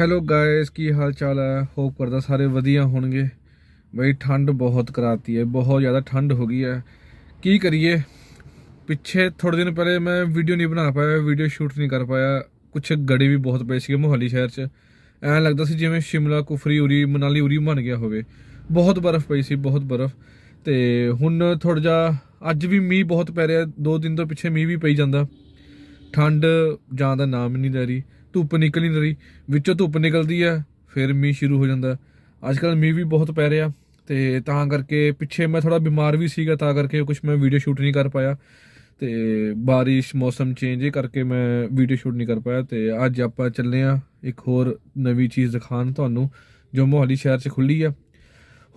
Hello guys ਕੀ ਹਾਲ ਚਾਲ ਹੈ? Hop ਕਰਦਾ ਸਾਰੇ ਵਧੀਆ ਹੋਣਗੇ। ਬਈ ਠੰਡ ਬਹੁਤ ਕਰਾਤੀ ਹੈ, ਬਹੁਤ ਜ਼ਿਆਦਾ ਠੰਡ ਹੋ ਗਈ ਹੈ। ਕੀ ਕਰੀਏ? ਪਿੱਛੇ ਥੋੜੇ ਦਿਨ ਪਹਿਲੇ ਮੈਂ ਵੀਡੀਓ ਨਹੀਂ ਬਣਾ ਪਾਇਆ ਵੀਡੀਓ ਸ਼ੂਟ ਨਹੀਂ ਕਰ ਪਾਇਆ। ਕੁਛ ਗੜੇ ਵੀ ਬਹੁਤ ਪਏ ਸੀਗੇ ਮੋਹਾਲੀ ਸ਼ਹਿਰ 'ਚ। ਐਂ ਲੱਗਦਾ ਸੀ ਜਿਵੇਂ ਸ਼ਿਮਲਾ, ਕੁਫਰੀ, ਉਰੀ, ਮਨਾਲੀ, ਉਰੀ ਬਣ ਗਿਆ ਹੋਵੇ। ਬਹੁਤ ਬਰਫ਼ ਪਈ ਸੀ, ਬਹੁਤ ਬਰਫ਼। ਤੇ ਹੁਣ ਥੋੜਾ ਜਿਹਾ ਅੱਜ ਵੀ ਮੀਂਹ ਬਹੁਤ ਪੈ ਰਿਹਾ, ਦੋ ਦਿਨ ਤੋਂ ਪਿੱਛੇ ਮੀਂਹ ਵੀ ਪਈ ਜਾਂਦਾ। ਠੰਡ, ਜਾਂ ਦਾ ਨਾਮ ਨਹੀਂ ਲੈ ਰਹੀ, ਧੁੱਪ ਨਿਕਲ ਹੀ ਨਹੀਂ ਰਹੀ। ਵਿੱਚੋਂ ਧੁੱਪ ਨਿਕਲਦੀ ਹੈ ਫਿਰ ਮੀਂਹ ਸ਼ੁਰੂ ਹੋ ਜਾਂਦਾ। ਅੱਜ ਕੱਲ ਮੀਂਹ ਵੀ ਬਹੁਤ ਪੈ ਰਿਹਾ, ਤੇ ਤਾਂ ਕਰਕੇ ਪਿੱਛੇ ਮੈਂ ਥੋੜਾ ਬਿਮਾਰ ਵੀ ਸੀਗਾ, ਤਾਂ ਕਰਕੇ ਕੁਝ ਮੈਂ ਵੀਡੀਓ ਸ਼ੂਟ ਨਹੀਂ ਕਰ ਪਾਇਆ। ਤੇ ਬਾਰਿਸ਼, ਮੌਸਮ ਚੇਂਜ ਕਰਕੇ ਮੈਂ ਵੀਡੀਓ ਸ਼ੂਟ ਨਹੀਂ ਕਰ ਪਾਇਆ। ਤੇ ਅੱਜ ਆਪਾਂ ਚੱਲੇ ਆ ਇੱਕ ਹੋਰ ਨਵੀਂ ਚੀਜ਼ ਦਿਖਾਣ ਤੁਹਾਨੂੰ, ਜੋ ਮੋਹਾਲੀ ਸ਼ਹਿਰ 'ਚ ਖੁੱਲੀ ਆ।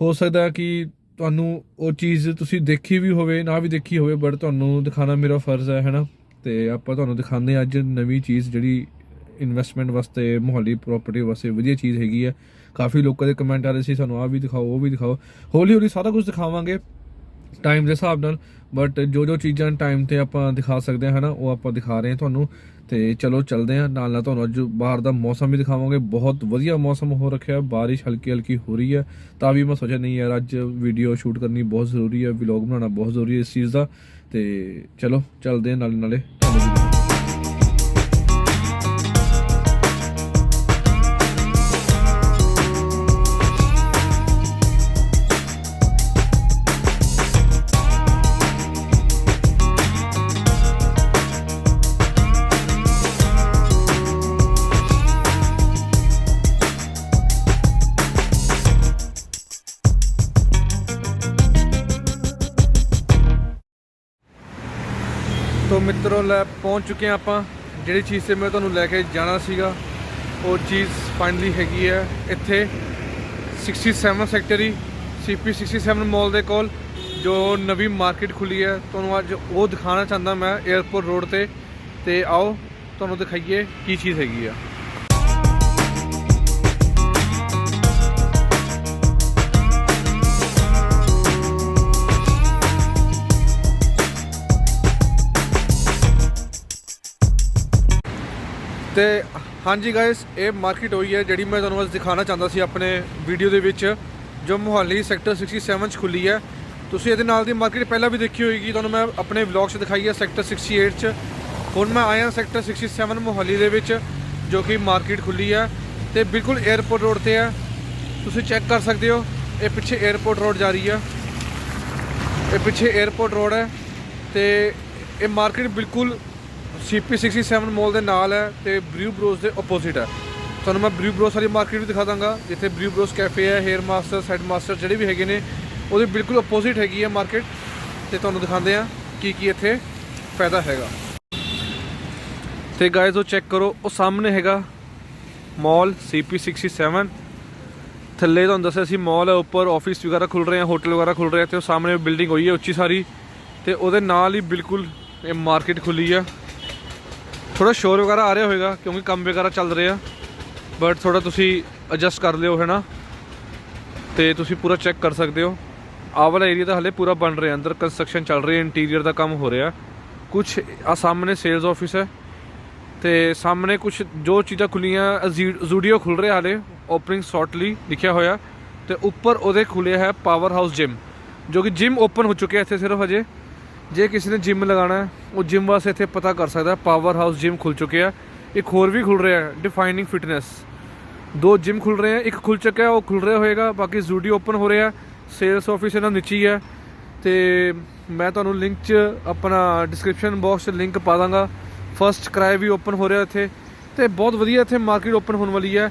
ਹੋ ਸਕਦਾ ਕਿ ਤੁਹਾਨੂੰ ਉਹ ਚੀਜ਼ ਤੁਸੀਂ ਦੇਖੀ ਵੀ ਹੋਵੇ, ਨਾ ਵੀ ਦੇਖੀ ਹੋਵੇ ਬਟ ਤੁਹਾਨੂੰ ਦਿਖਾਣਾ ਮੇਰਾ ਫਰਜ਼ ਹੈ, ਹੈਨਾ? ਤੇ ਆਪਾਂ ਤੁਹਾਨੂੰ ਦਿਖਾਉਂਦੇ ਹਾਂ ਅੱਜ ਨਵੀਂ ਚੀਜ਼ ਜਿਹੜੀ ਇਨਵੈਸਟਮੈਂਟ ਵਾਸਤੇ, ਮੁਹੱਲੀ ਪ੍ਰਾਪਰਟੀ ਵਾਸਤੇ ਵਧੀਆ ਚੀਜ਼ ਹੈਗੀ ਹੈ। ਕਾਫੀ ਲੋਕਾਂ ਦੇ ਕਮੈਂਟ ਆ ਰਹੇ ਸੀ, ਸਾਨੂੰ ਆਹ ਵੀ ਦਿਖਾਓ, ਉਹ ਵੀ ਦਿਖਾਓ। ਹੌਲੀ ਹੌਲੀ ਸਾਰਾ ਕੁਝ ਦਿਖਾਵਾਂਗੇ ਟਾਈਮ ਦੇ ਹਿਸਾਬ ਨਾਲ ਬਟ ਜੋ ਜੋ ਚੀਜ਼ਾਂ ਟਾਈਮ ਤੇ ਆਪਾਂ ਦਿਖਾ ਸਕਦੇ ਹਾਂ, ਹਨਾ, ਉਹ ਆਪਾਂ ਦਿਖਾ ਰਹੇ ਹਾਂ ਤੁਹਾਨੂੰ। ਤੇ ਚਲੋ ਚੱਲਦੇ ਹਾਂ, ਨਾਲ ਨਾਲ ਤੁਹਾਨੂੰ ਅੱਜ ਬਾਹਰ ਦਾ ਮੌਸਮ ਵੀ ਦਿਖਾਵਾਂਗੇ। ਬਹੁਤ ਵਧੀਆ ਮੌਸਮ ਹੋ ਰੱਖਿਆ ਬਾਰਿਸ਼ ਹਲਕੀ ਹਲਕੀ ਹੋ ਰਹੀ ਹੈ। ਤਾਂ ਵੀ ਮੈਂ ਸੋਚਿਆ, ਨਹੀਂ ਯਾਰ, ਅੱਜ ਵੀਡੀਓ ਸ਼ੂਟ ਕਰਨੀ ਬਹੁਤ ਜ਼ਰੂਰੀ ਹੈ ਵਲੌਗ ਬਣਾਉਣਾ ਬਹੁਤ ਜ਼ਰੂਰੀ ਹੈ ਇਸ ਚੀਜ਼ ਦਾ। ਤੇ ਚਲੋ ਚੱਲਦੇ ਹਾਂ ਨਾਲੇ ਨਾਲੇ ਤੁਹਾਨੂੰ ਮਿੱਤਰੋ ਲੈ ਪਹੁੰਚ ਚੁੱਕੇ ਹਾਂ ਆਪਾਂ। ਜਿਹੜੀ ਚੀਜ਼ ਤੇ ਮੈਂ ਤੁਹਾਨੂੰ ਲੈ ਕੇ ਜਾਣਾ ਸੀਗਾ, ਉਹ ਚੀਜ਼ ਫਾਈਨਲੀ ਹੈਗੀ ਹੈ ਇੱਥੇ। 67 ਸੈਕਟਰੀ ਸੀਪੀ 67 ਮਾਲ ਦੇ ਕੋਲ, ਜੋ ਨਵੀਂ ਮਾਰਕੀਟ ਖੁੱਲੀ ਹੈ। ਤੁਹਾਨੂੰ ਅੱਜ ਉਹ ਦਿਖਾਉਣਾ ਚਾਹੁੰਦਾ ਮੈਂ 에어ਪੋਰਟ ਰੋਡ ਤੇ। ਤੇ ਆਓ, ਤੁਹਾਨੂੰ ਦਿਖਾਈਏ ਕੀ ਚੀਜ਼ ਹੈਗੀ ਆ। ਤੇ ਹਾਂਜੀ ਗਾਇਸ ਇਹ ਮਾਰਕੀਟ ਹੋਈ ਹੈ ਜਿਹੜੀ ਮੈਂ ਤੁਹਾਨੂੰ ਅੱਜ ਦਿਖਾਣਾ ਚਾਹੁੰਦਾ ਸੀ ਆਪਣੇ ਵੀਡੀਓ ਦੇ ਵਿੱਚ, ਜੋ ਮੁਹੱਲੀ ਸੈਕਟਰ 67 ਚ ਖੁੱਲੀ ਹੈ। ਤੁਸੀਂ ਇਹਦੇ ਨਾਲ ਦੀ ਮਾਰਕੀਟ ਪਹਿਲਾਂ ਵੀ ਦੇਖੀ ਹੋਏਗੀ, ਤੁਹਾਨੂੰ ਮੈਂ ਆਪਣੇ ਵਲੌਗ 'ਚ ਦਿਖਾਈ ਹੈ ਸੈਕਟਰ 68 ਚ। ਹੁਣ ਮੈਂ ਆਇਆ ਸੈਕਟਰ 67 ਮੁਹੱਲੀ ਦੇ ਵਿੱਚ, ਜੋ ਕਿ ਮਾਰਕੀਟ ਖੁੱਲੀ ਹੈ ਤੇ ਬਿਲਕੁਲ 에어ਪੋਰਟ ਰੋਡ ਤੇ ਹੈ। ਤੁਸੀਂ ਚੈੱਕ ਕਰ ਸਕਦੇ ਹੋ, ਇਹ ਪਿੱਛੇ 에어ਪੋਰਟ ਰੋਡ ਜਾ ਰਹੀ ਹੈ। ਇਹ ਪਿੱਛੇ 에어ਪੋਰਟ ਰੋਡ ਹੈ ਤੇ ਇਹ ਮਾਰਕੀਟ ਬਿਲਕੁਲ ਸੀਪੀ 67 ਮਾਲ ਦੇ ਨਾਲ ਹੈ ਤੇ ਬ੍ਰਿਊ ਬ੍ਰੋਸ ਦੇ ਆਪੋਜ਼ਿਟ ਹੈ। ਤੁਹਾਨੂੰ ਮੈਂ ਬ੍ਰਿਊ ਬ੍ਰੋਸ ਵਾਲੀ ਮਾਰਕੀਟ ਵੀ ਦਿਖਾ ਦਾਂਗਾ, ਜਿੱਥੇ ਬ੍ਰਿਊ ਬ੍ਰੋਸ ਕੈਫੇ ਹੈ ਹੇਅਰ ਮਾਸਟਰ ਸਾਈਡ ਮਾਸਟਰ ਜਿਹੜੇ ਵੀ ਹੈਗੇ ਨੇ, ਉਹਦੇ ਬਿਲਕੁਲ ਆਪੋਜ਼ਿਟ ਹੈਗੀ ਹੈ ਮਾਰਕੀਟ ਤੇ ਤੁਹਾਨੂੰ ਦਿਖਾਉਂਦੇ ਆ ਕੀ ਕੀ ਇੱਥੇ ਫਾਇਦਾ ਹੈਗਾ। ਤੇ ਗਾਇਜ਼ ਉਹ ਚੈੱਕ ਕਰੋ, ਉਹ ਸਾਹਮਣੇ ਹੈਗਾ ਮਾਲ ਸੀਪੀ 67 ਥੱਲੇ ਤੁਹਾਨੂੰ ਦੱਸਿਆ ਸੀ ਮਾਲ ਹੈ, ਉੱਪਰ ਆਫਿਸ ਵਗੈਰਾ ਖੁੱਲ ਰਹੇ ਆ ਹੋਟਲ ਵਗੈਰਾ ਖੁੱਲ ਰਹੇ ਆ ਤੇ ਉਹ ਸਾਹਮਣੇ ਬਿਲਡਿੰਗ ਹੋਈ ਹੈ ਉੱਚੀ ਸਾਰੀ ਤੇ ਉਹਦੇ ਨਾਲ ਹੀ ਬਿਲਕੁਲ ਇਹ ਮਾਰਕੀਟ ਖੁੱਲੀ ਆ। ਥੋੜਾ ਸ਼ੋਰ ਵਗੈਰਾ ਆ ਰਿਹਾ ਹੋਵੇਗਾ ਕਿਉਂਕਿ ਕੰਮ ਵਗੈਰਾ ਚੱਲ ਰਿਹਾ ਬਟ ਥੋੜਾ ਤੁਸੀਂ ਐਡਜਸਟ ਕਰ ਲਿਓ ਹੈ ਨਾ। ਤੇ ਤੁਸੀਂ ਪੂਰਾ ਚੈੱਕ ਕਰ ਸਕਦੇ ਹੋ। ਆਹ ਵਾਲਾ ਏਰੀਆ ਤਾਂ ਹਲੇ ਪੂਰਾ ਬਣ ਰਿਹਾ, ਅੰਦਰ ਕੰਸਟਰਕਸ਼ਨ ਚੱਲ ਰਹੀ ਹੈ ਇੰਟੀਰੀਅਰ ਦਾ ਕੰਮ ਹੋ ਰਿਹਾ। ਕੁਝ ਆ ਸਾਹਮਣੇ ਸੇਲਸ ਆਫਿਸ ਹੈ। ਤੇ ਸਾਹਮਣੇ ਕੁਝ ਜੋ ਚੀਜ਼ਾਂ ਖੁੱਲੀਆਂ ਜ਼ੂਡੀਓ ਖੁੱਲ ਰਿਹਾ ਹਾਲੇ ਓਪਨਿੰਗ ਸ਼ਾਰਟਲੀ ਲਿਖਿਆ ਹੋਇਆ। ਤੇ ਉੱਪਰ ਉਹਦੇ ਖੁੱਲਿਆ ਹੈ ਪਾਵਰ ਹਾਊਸ ਜਿਮ ਜੋ ਕਿ ਜਿਮ ਓਪਨ ਹੋ ਚੁੱਕਿਆ ਇੱਥੇ ਸਿਰਫ ਹਜੇ। ਜੇ ਕਿਸੇ ਨੇ ਜਿਮ ਲਗਾਉਣਾ ਉਹ ਜਿਮ ਵਾਸਤੇ ਇੱਥੇ ਪਤਾ ਕਰ ਸਕਦਾ ਪਾਵਰ ਹਾਊਸ ਜਿਮ ਖੁੱਲ ਚੁੱਕਿਆ ਇੱਕ ਹੋਰ ਵੀ ਖੁੱਲ ਰਿਹਾ ਡਿਫਾਈਨਿੰਗ ਫਿਟਨੈਸ ਦੋ ਜਿਮ ਖੁੱਲ ਰਹੇ ਹੈ ਇੱਕ ਖੁੱਲ ਚੁੱਕਿਆ, ਉਹ ਖੁੱਲ ਰਿਹਾ ਹੋਏਗਾ, ਬਾਕੀ ਜ਼ੂਡੀਓ ਓਪਨ ਹੋ ਰਿਹਾ ਸੇਲਸ ਆਫਿਸ ਇਹਨਾਂ ਨੀਚੇ ਹੀ। ਹੈ ਤੇ ਮੈਂ ਤੁਹਾਨੂੰ ਲਿੰਕ 'ਚ ਆਪਣਾ ਡਿਸਕ੍ਰਿਪਸ਼ਨ ਬਾਕਸ 'ਚ ਲਿੰਕ ਪਾ ਦਾਂਗਾ। ਫਰਸਟ ਕਰਾਏ ਵੀ ਓਪਨ ਹੋ ਰਿਹਾ ਇੱਥੇ, ਤੇ ਬਹੁਤ ਵਧੀਆ ਇੱਥੇ ਮਾਰਕੀਟ ਓਪਨ ਹੋਣ ਵਾਲੀ ਹੈ।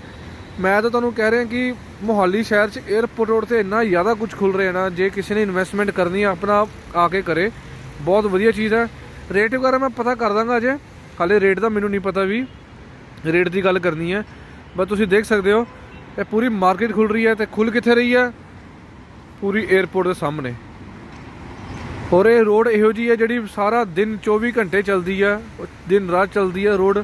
ਮੈਂ ਤਾਂ ਤੁਹਾਨੂੰ ਕਹਿ ਰਿਹਾ ਕਿ ਮੋਹਾਲੀ ਸ਼ਹਿਰ 'ਚ 에ਅਰਪੋਰਟ ਰੋਡ ਤੇ ਇੰਨਾ ਜ਼ਿਆਦਾ ਕੁਝ ਖੁੱਲ ਰਿਹਾ ਨਾ, ਜੇ ਕਿਸੇ ਨੇ ਇਨਵੈਸਟਮੈਂਟ ਕਰਨੀ ਹੈ ਆਪਣਾ ਆਪ ਆ ਕੇ ਕਰੇ। ਬਹੁਤ ਵਧੀਆ ਚੀਜ਼ ਹੈ। ਰੇਟ ਵਗੈਰਾ ਮੈਂ ਪਤਾ ਕਰ ਦਾਂਗਾ ਅਜੇ। ਹਾਲੇ ਰੇਟ ਦਾ ਮੈਨੂੰ ਨਹੀਂ ਪਤਾ ਵੀ। ਰੇਟ ਦੀ ਗੱਲ ਕਰਨੀ ਹੈ। ਬਸ ਤੁਸੀਂ ਦੇਖ ਸਕਦੇ ਹੋ, ਇਹ ਪੂਰੀ ਮਾਰਕੀਟ ਖੁੱਲ ਰਹੀ ਹੈ ਤੇ ਖੁੱਲ ਕਿੱਥੇ ਰਹੀ ਹੈ? ਪੂਰੀ 에어ਪੋਰਟ ਦੇ ਸਾਹਮਣੇ। ਔਰ ਇਹ ਰੋਡ ਇਹੋ ਜੀ ਹੈ ਜਿਹੜੀ ਸਾਰਾ ਦਿਨ 24 ਘੰਟੇ ਚੱਲਦੀ ਆ ਦਿਨ ਰਾਤ ਚੱਲਦੀ ਆ ਰੋਡ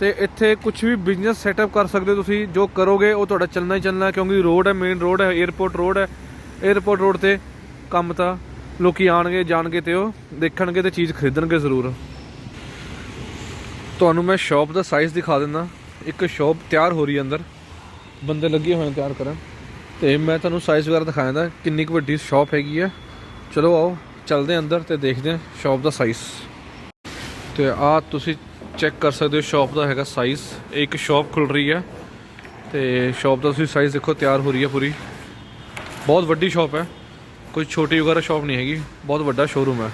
ਤੇ ਇੱਥੇ ਕੁਝ ਵੀ ਬਿਜ਼ਨਸ ਸੈਟਅਪ ਕਰ ਸਕਦੇ ਤੁਸੀਂ। ਜੋ ਕਰੋਗੇ ਉਹ ਤੁਹਾਡਾ ਚੱਲਣਾ ਹੀ ਚੱਲਣਾ ਕਿਉਂਕਿ ਰੋਡ ਹੈ ਮੇਨ ਰੋਡ ਹੈ 에어ਪੋਰਟ ਰੋਡ ਹੈ। 에어ਪੋਰਟ ਰੋਡ ਤੇ ਕੰਮ ਤਾਂ ਲੋਕੀ ਆਣਗੇ, ਜਾਣਗੇ ਤੇ ਉਹ ਦੇਖਣਗੇ ਤੇ ਚੀਜ਼ ਖਰੀਦਣਗੇ ਜ਼ਰੂਰ। ਤੁਹਾਨੂੰ ਮੈਂ ਸ਼ਾਪ ਦਾ ਸਾਈਜ਼ ਦਿਖਾ ਦਿੰਦਾ। ਇੱਕ ਸ਼ਾਪ ਤਿਆਰ ਹੋ ਰਹੀ ਹੈ ਅੰਦਰ। ਬੰਦੇ ਲੱਗੇ ਹੋਏ ਤਿਆਰ ਕਰਨ। ਤੇ ਮੈਂ ਤੁਹਾਨੂੰ ਸਾਈਜ਼ ਵਗੈਰਾ ਦਿਖਾਇਆ ਦਾ ਕਿੰਨੀ ਕੁ ਵੱਡੀ ਸ਼ਾਪ ਹੈਗੀ ਹੈ। ਚਲੋ ਆਓ, ਚੱਲਦੇ ਅੰਦਰ ਤੇ ਦੇਖਦੇ ਹਾਂ ਸ਼ਾਪ ਦਾ ਸਾਈਜ਼ ਤੇ ਆ ਤੁਸੀਂ ਚੈੱਕ ਕਰ ਸਕਦੇ ਹੋ ਸ਼ਾਪ ਦਾ ਹੈਗਾ ਸਾਈਜ਼ ਇੱਕ ਸ਼ਾਪ ਖੁੱਲ ਰਹੀ ਹੈ। ਤੇ ਸ਼ਾਪ ਦਾ ਤੁਸੀਂ ਸਾਈਜ਼ ਦੇਖੋ, ਤਿਆਰ ਹੋ ਰਹੀ ਹੈ ਪੂਰੀ। ਬਹੁਤ ਵੱਡੀ ਸ਼ਾਪ ਹੈ। ਕੋਈ ਛੋਟੀ ਵਗੈਰਾ ਸ਼ਾਪ ਨਹੀਂ ਹੈਗੀ, ਬਹੁਤ ਵੱਡਾ ਸ਼ੋਰੂਮ ਹੈ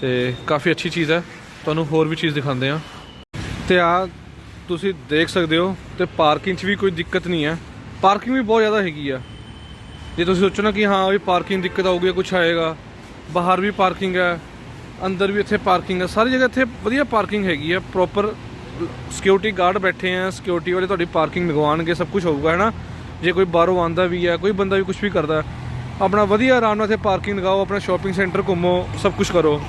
ਤੇ ਕਾਫੀ ਅੱਛੀ ਚੀਜ਼ ਹੈ। ਤੁਹਾਨੂੰ ਹੋਰ ਵੀ ਚੀਜ਼ ਦਿਖਾਉਂਦੇ ਆ ਤੇ ਆ ਤੁਸੀਂ ਦੇਖ ਸਕਦੇ ਹੋ, ਤੇ ਪਾਰਕਿੰਗ 'ਚ ਵੀ ਕੋਈ ਦਿੱਕਤ ਨਹੀਂ ਹੈ। ਪਾਰਕਿੰਗ ਵੀ ਬਹੁਤ ਜ਼ਿਆਦਾ ਹੈਗੀ ਆ। ਜੇ ਤੁਸੀਂ ਸੋਚੋ ਨਾ ਕਿ ਹਾਂ, ਵੀ ਪਾਰਕਿੰਗ ਦਿੱਕਤ ਆਊਗੀ ਕੁਝ ਆਏਗਾ, ਬਾਹਰ ਵੀ ਪਾਰਕਿੰਗ ਹੈ, ਅੰਦਰ ਵੀ ਇੱਥੇ ਪਾਰਕਿੰਗ ਹੈ, ਸਾਰੀ ਜਗ੍ਹਾ ਇੱਥੇ ਵਧੀਆ ਪਾਰਕਿੰਗ ਹੈਗੀ ਆ ਪ੍ਰੋਪਰ ਸਿਕਿਉਰਿਟੀ ਗਾਰਡ ਬੈਠੇ ਆ ਸਿਕਿਉਰਿਟੀ ਵਾਲੇ ਤੁਹਾਡੀ ਪਾਰਕਿੰਗ ਲਗਵਾਉਣਗੇ, ਸਭ ਕੁਝ ਹੋਊਗਾ ਹੈ ਨਾ ਜੇ ਕੋਈ ਬਾਹਰੋਂ ਆਂਦਾ ਵੀ ਹੈ, ਕੋਈ ਬੰਦਾ ਵੀ ਕੁਝ ਵੀ ਕਰਦਾ ਆਪਣਾ ਵਧੀਆ ਆਰਾਮ ਨਾਲ ਇੱਥੇ ਪਾਰਕਿੰਗ ਲਗਾਓ, ਆਪਣਾ ਸ਼ਾਪਿੰਗ ਸੈਂਟਰ ਘੁੰਮੋ, ਸਭ ਕੁਝ ਕਰੋ।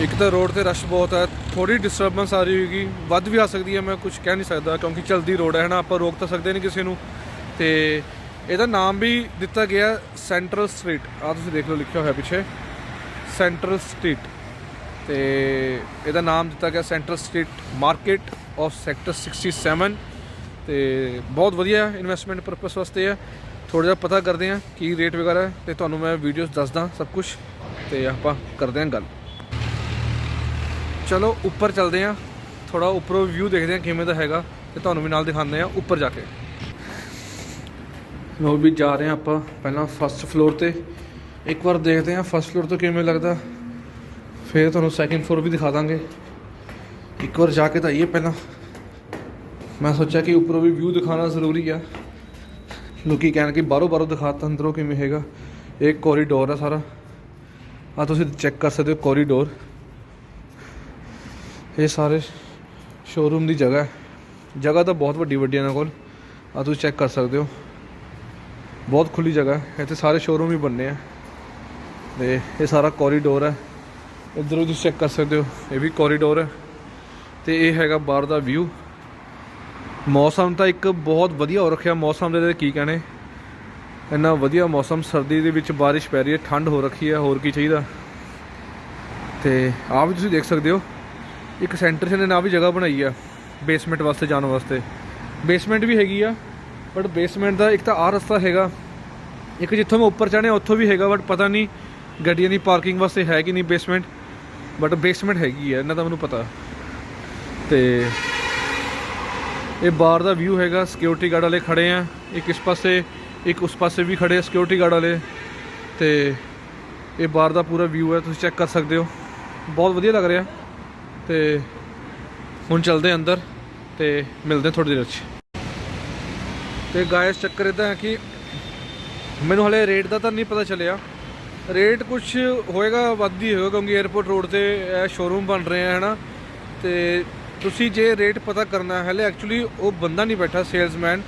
ਇੱਕ ਤਾਂ ਰੋਡ ਤੇ ਰਸ਼ ਬਹੁਤ ਹੈ ਥੋੜੀ ਡਿਸਟਰਬੈਂਸ ਆ ਰਹੀ ਹੋਏਗੀ, ਵੱਧ ਵੀ ਆ ਸਕਦੀ ਹੈ, ਮੈਂ ਕੁਝ ਕਹਿ ਨਹੀਂ ਸਕਦਾ, ਕਿਉਂਕਿ ਚਲਦੀ ਰੋਡ ਹੈ ਨਾ, ਆਪਾਂ ਰੋਕ ਤਾਂ ਸਕਦੇ ਨਹੀਂ ਕਿਸੇ ਨੂੰ। ਤੇ ਇਹਦਾ ਨਾਮ ਵੀ ਦਿੱਤਾ ਗਿਆ ਸੈਂਟਰਲ ਸਟਰੀਟ ਆ ਤੁਸੀਂ ਦੇਖ ਲਓ, ਲਿਖਿਆ ਹੋਇਆ ਪਿੱਛੇ। ਸੈਂਟਰਲ ਸਟਰੀਟ ਤੇ ਇਹਦਾ ਨਾਮ ਦਿੱਤਾ ਗਿਆ central street market of sector 67 ਤੇ ਬਹੁਤ ਵਧੀਆ ਇਨਵੈਸਟਮੈਂਟ ਪਰਪਸ ਵਾਸਤੇ ਹੈ। ਥੋੜਾ ਜਿਹਾ ਪਤਾ ਕਰਦੇ ਹਾਂ ਕੀ ਰੇਟ ਵਗੈਰਾ ਹੈ ਤੇ ਤੁਹਾਨੂੰ ਮੈਂ ਵੀਡੀਓਜ਼ ਦੱਸਦਾ ਸਭ ਕੁਝ ਤੇ ਆਪਾਂ ਕਰਦੇ ਹਾਂ ਗੱਲ। ਚਲੋ ਉੱਪਰ ਚੱਲਦੇ ਹਾਂ। ਥੋੜਾ ਉੱਪਰੋਂ ਵਿਊ ਦੇਖਦੇ ਹਾਂ ਕਿਵੇਂ ਦਾ ਹੈਗਾ ਤੇ ਤੁਹਾਨੂੰ ਵੀ ਨਾਲ ਦਿਖਾਉਂਦੇ ਹਾਂ ਉੱਪਰ ਜਾ ਕੇ। ਲੋ ਵੀ ਜਾ ਰਹੇ ਹਾਂ ਆਪਾਂ ਪਹਿਲਾਂ ਫਸਟ ਫਲੋਰ ਤੇ। ਇੱਕ ਵਾਰ ਦੇਖਦੇ ਹਾਂ ਫਸਟ ਫਲੋਰ ਤੋਂ ਕਿਵੇਂ ਲੱਗਦਾ। ਫਿਰ ਤੁਹਾਨੂੰ ਸੈਕਿੰਡ ਫਲੋਰ ਵੀ ਦਿਖਾ ਦਾਂਗੇ। ਇੱਕ ਵਾਰ ਜਾ ਕੇ ਤਾਂ ਆਈਏ ਪਹਿਲਾਂ। ਮੈਂ ਸੋਚਿਆ ਕਿ ਉੱਪਰੋਂ ਵੀ ਵਿਊ ਦਿਖਾਉਣਾ ਜ਼ਰੂਰੀ ਆ। ਲੋਕੀ ਕਹਿਣ ਕਿ ਬਾਹਰੋਂ ਬਾਹਰੋਂ ਦਿਖਾਤਾ ਅੰਦਰੋਂ ਕਿਵੇਂ ਹੈਗਾ। ਇਹ ਕੋਰੀਡੋਰ ਆ ਸਾਰਾ। ਆ ਤੁਸੀਂ ਚੈੱਕ ਕਰ ਸਕਦੇ ਹੋ ਕੋਰੀਡੋਰ ਇਹ ਸਾਰੇ ਸ਼ੋਰੂਮ ਦੀ ਜਗ੍ਹਾ ਹੈ। ਜਗ੍ਹਾ ਤਾਂ ਬਹੁਤ ਵੱਡੀ ਵੱਡੀ ਇਹਨਾਂ ਕੋਲ। ਆ ਤੁਸੀਂ ਚੈੱਕ ਕਰ ਸਕਦੇ ਹੋ। ਬਹੁਤ ਖੁੱਲੀ ਜਗ੍ਹਾ ਹੈ। ਇੱਥੇ ਸਾਰੇ ਸ਼ੋਰੂਮ ਹੀ ਬੰਨੇ ਆ। ਤੇ ਇਹ ਸਾਰਾ ਕੋਰੀਡੋਰ ਹੈ। ਇੱਧਰੋਂ ਤੁਸੀਂ ਚੈੱਕ ਕਰ ਸਕਦੇ ਹੋ। ਇਹ ਵੀ ਕੋਰੀਡੋਰ ਹੈ। ਤੇ ਇਹ ਹੈਗਾ ਬਾਹਰ ਦਾ ਵਿਊ ਮੌਸਮ ਤਾਂ ਇੱਕ ਬਹੁਤ ਵਧੀਆ ਹੋ ਰੱਖਿਆ ਮੌਸਮ ਦੇ ਕੀ ਕਹਣੇ? ਇੰਨਾ ਵਧੀਆ ਮੌਸਮ, ਸਰਦੀ ਦੇ ਵਿੱਚ ਬਾਰਿਸ਼ ਪੈ ਰਹੀ ਹੈ, ਠੰਡ ਹੋ ਰੱਖੀ ਹੈ, ਹੋਰ ਕੀ ਚਾਹੀਦਾ? ਤੇ ਆਹ ਵੀ ਤੁਸੀਂ ਦੇਖ ਸਕਦੇ ਹੋ, ਇੱਕ ਸੈਂਟਰ ਨੇ ਨਾ ਵੀ ਜਗ੍ਹਾ ਬਣਾਈ ਆ, ਬੇਸਮੈਂਟ ਵਾਸਤੇ ਜਾਣ ਵਾਸਤੇ। ਬੇਸਮੈਂਟ ਵੀ ਹੈਗੀ ਆ, ਬਟ ਬੇਸਮੈਂਟ ਦਾ ਇੱਕ ਤਾਂ ਆਹ ਰਸਤਾ ਹੈਗਾ, ਇੱਕ ਜਿੱਥੋਂ ਮੈਂ ਉੱਪਰ ਚੜ੍ਹਿਆ, ਉੱਥੋਂ ਵੀ ਹੈਗਾ, ਬਟ ਪਤਾ ਨਹੀਂ ਗੱਡੀਆਂ ਦੀ ਪਾਰਕਿੰਗ ਵਾਸਤੇ ਹੈ ਕਿ ਨਹੀਂ ਬੇਸਮੈਂਟ, ਬਟ ਬੇਸਮੈਂਟ ਹੈਗੀ ਆ ਇਹਨਾਂ ਦਾ ਮੈਨੂੰ ਪਤਾ। ਤੇ ਇਹ ਬਾਹਰ ਦਾ ਵਿਊ ਹੈਗਾ ਸਿਕਿਉਰਿਟੀ ਗਾਰਡ ਵਾਲੇ ਖੜੇ ਆ। ਇੱਕ ਇਸ ਪਾਸੇ, ਇੱਕ ਉਸ ਪਾਸੇ ਵੀ ਖੜੇ ਆ ਸਿਕਿਉਰਿਟੀ ਗਾਰਡ ਵਾਲੇ। ਤੇ ਇਹ ਬਾਹਰ ਦਾ ਪੂਰਾ ਵਿਊ ਹੈ, ਤੁਸੀਂ ਚੈੱਕ ਕਰ ਸਕਦੇ ਹੋ। ਬਹੁਤ ਵਧੀਆ ਲੱਗ ਰਿਹਾ। ਤੇ ਹੁਣ ਚੱਲਦੇ ਅੰਦਰ ਤੇ ਮਿਲਦੇ ਹਾਂ ਥੋੜੀ ਦੇਰ 'ਚ ਤੇ ਗਾਇਸ ਚੱਕਰ ਇਦਾਂ ਹੈ ਕਿ ਮੈਨੂੰ ਹਲੇ ਰੇਟ ਦਾ ਤਾਂ ਨਹੀਂ ਪਤਾ ਚੱਲਿਆ। ਰੇਟ ਕੁਝ ਹੋਏਗਾ, ਵੱਧ ਹੀ ਹੋਏਗਾ ਕਿਉਂਕਿ 에어ਪੋਰਟ ਰੋਡ ਤੇ ਇਹ ਸ਼ੋਰੂਮ ਬਣ ਰਹੇ ਆ ਹਨਾ ਤੇ ਤੁਸੀਂ ਜੇ ਰੇਟ ਪਤਾ ਕਰਨਾ ਹੈ ਹਲੇ ਐਕਚੁਅਲੀ ਉਹ ਬੰਦਾ ਨਹੀਂ ਬੈਠਾ ਸੇਲਸਮੈਨ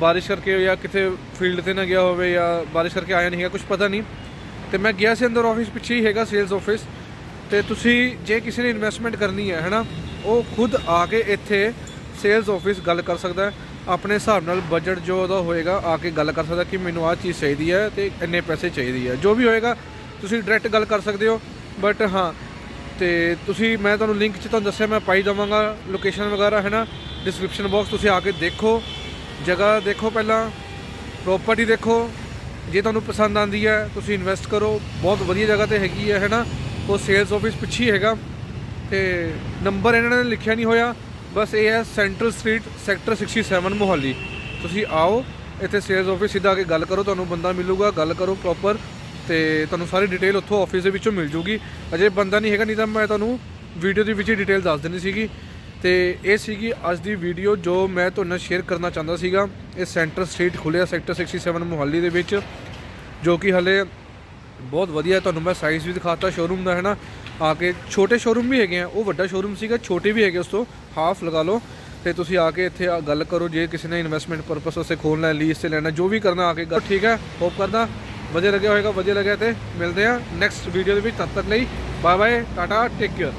ਬਾਰਿਸ਼ ਕਰਕੇ ਜਾਂ ਕਿਤੇ ਫੀਲਡ ਤੇ ਨਾ ਗਿਆ ਹੋਵੇ ਜਾਂ ਬਾਰਿਸ਼ ਕਰਕੇ ਆਇਆ ਨਹੀਂ ਹੈ ਕੁਝ ਪਤਾ ਨਹੀਂ। ਤੇ ਮੈਂ ਗਿਆ ਸੀ ਅੰਦਰ ਆਫਿਸ ਪਿੱਛੇ ਹੀ ਹੈਗਾ ਸੇਲਸ ਆਫਿਸ ਤੇ ਤੁਸੀਂ ਜੇ ਕਿਸੇ ਨੇ ਇਨਵੈਸਟਮੈਂਟ ਕਰਨੀ ਹੈ, ਹੈਨਾ, ਉਹ ਖੁਦ ਆ ਕੇ ਇੱਥੇ ਸੇਲਸ ਆਫਿਸ ਗੱਲ ਕਰ ਸਕਦਾ ਆਪਣੇ ਹਿਸਾਬ ਨਾਲ ਬਜਟ ਜੋ ਉਹਦਾ ਹੋਏਗਾ, ਆ ਕੇ ਗੱਲ ਕਰ ਸਕਦਾ ਕਿ ਮੈਨੂੰ ਆਹ ਚੀਜ਼ ਚਾਹੀਦੀ ਹੈ ਤੇ ਇੰਨੇ ਪੈਸੇ ਚਾਹੀਦੀ ਹੈ ਜੋ ਵੀ ਹੋਏਗਾ, ਤੁਸੀਂ ਡਾਇਰੈਕਟ ਗੱਲ ਕਰ ਸਕਦੇ ਹੋ। ਬਟ ਹਾਂ ਤੇ ਤੁਸੀਂ, ਮੈਂ ਤੁਹਾਨੂੰ ਲਿੰਕ 'ਚ ਤੁਹਾਨੂੰ ਦੱਸਿਆ, ਮੈਂ ਪਾਈ ਦਵਾਂਗਾ ਲੋਕੇਸ਼ਨ ਵਗੈਰਾ ਹੈ ਨਾ ਡਿਸਕ੍ਰਿਪਸ਼ਨ ਬਾਕਸ ਤੁਸੀਂ ਆ ਕੇ ਦੇਖੋ। ਜਗ੍ਹਾ ਦੇਖੋ ਪਹਿਲਾਂ ਪ੍ਰੋਪਰਟੀ ਦੇਖੋ। ਜੇ ਤੁਹਾਨੂੰ ਪਸੰਦ ਆਂਦੀ ਹੈ, ਤੁਸੀਂ ਇਨਵੈਸਟ ਕਰੋ। ਬਹੁਤ ਵਧੀਆ ਜਗ੍ਹਾ ਤੇ ਹੈਗੀ ਹੈ ਹੈ ਨਾ ਉਹ ਸੇਲਸ ਆਫਿਸ ਪਿੱਛੇ ਹੀ ਹੈਗਾ। ਤੇ ਨੰਬਰ ਇਹਨਾਂ ਨੇ ਲਿਖਿਆ ਨਹੀਂ ਹੋਇਆ। ਬਸ ਇਹ ਹੈ ਸੈਂਟਰਲ ਸਟਰੀਟ ਸੈਕਟਰ 67 ਮੋਹਾਲੀ। ਤੁਸੀਂ ਆਓ, ਇੱਥੇ ਸੇਲਸ ਆਫਿਸ ਸਿੱਧਾ ਆ ਕੇ ਗੱਲ ਕਰੋ, ਤੁਹਾਨੂੰ ਬੰਦਾ ਮਿਲੂਗਾ, ਗੱਲ ਕਰੋ ਪ੍ਰੋਪਰ ਤੇ ਤੁਹਾਨੂੰ ਸਾਰੀ ਡਿਟੇਲ ਉੱਥੋਂ ਆਫਿਸ ਦੇ ਵਿੱਚੋਂ ਮਿਲ ਜੂਗੀ। ਅਜੇ ਬੰਦਾ ਨਹੀਂ ਹੈਗਾ, ਨਹੀਂ ਤਾਂ ਮੈਂ ਤੁਹਾਨੂੰ ਵੀਡੀਓ ਦੇ ਵਿੱਚ ਹੀ ਡਿਟੇਲ ਦੱਸ ਦੇਣੀ ਸੀਗੀ। ਤੇ ਇਹ ਸੀਗੀ ਅੱਜ ਦੀ ਵੀਡੀਓ ਜੋ ਮੈਂ ਤੁਹਾਨੂੰ ਨਾਲ ਸ਼ੇਅਰ ਕਰਨਾ ਚਾਹੁੰਦਾ ਸੀਗਾ। ਇਹ ਸੈਂਟਰ ਸਟਰੀਟ ਖੁੱਲਿਆ ਸੈਕਟਰ 67 ਮੋਹਾਲੀ ਦੇ ਵਿੱਚ, ਜੋ ਕਿ ਹਲੇ ਬਹੁਤ ਵਧੀਆ ਤੁਹਾਨੂੰ ਮੈਂ ਸਾਈਜ਼ ਵੀ ਦਿਖਾਤਾ ਸ਼ੋਰੂਮ ਦਾ ਹੈ ਨਾ ਆ ਕੇ ਛੋਟੇ ਸ਼ੋਰੂਮ ਵੀ ਹੈਗੇ ਆ, ਉਹ ਵੱਡਾ ਸ਼ੋਰੂਮ ਸੀਗਾ, ਛੋਟੇ ਵੀ ਹੈਗੇ ਉਸ ਤੋਂ ਹਾਫ ਲਗਾ ਲਓ। ਤੇ ਤੁਸੀਂ ਆ ਕੇ ਇੱਥੇ ਆ ਗੱਲ ਕਰੋ, ਜੇ ਕਿਸੇ ਨੇ ਇਨਵੈਸਟਮੈਂਟ ਪਰਪਸ ਵਾਸਤੇ ਖੋਲਣਾ ਹੈ ਲੀਜ਼ ਤੇ ਲੈਣਾ, ਜੋ ਵੀ ਕਰਨਾ, ਆ ਕੇ ਠੀਕ ਹੈ? ਹੋਪ ਕਰਦਾ। ਵਧੀਆ ਲੱਗਿਆ ਹੋਵੇਗਾ ਵਧੀਆ ਲੱਗਿਆ ਤੇ ਮਿਲਦੇ ਆ ਨੈਕਸਟ ਵੀਡੀਓ ਦੇ ਵਿੱਚ, ਤਦ ਤੱਕ ਲਈ bye bye tata take care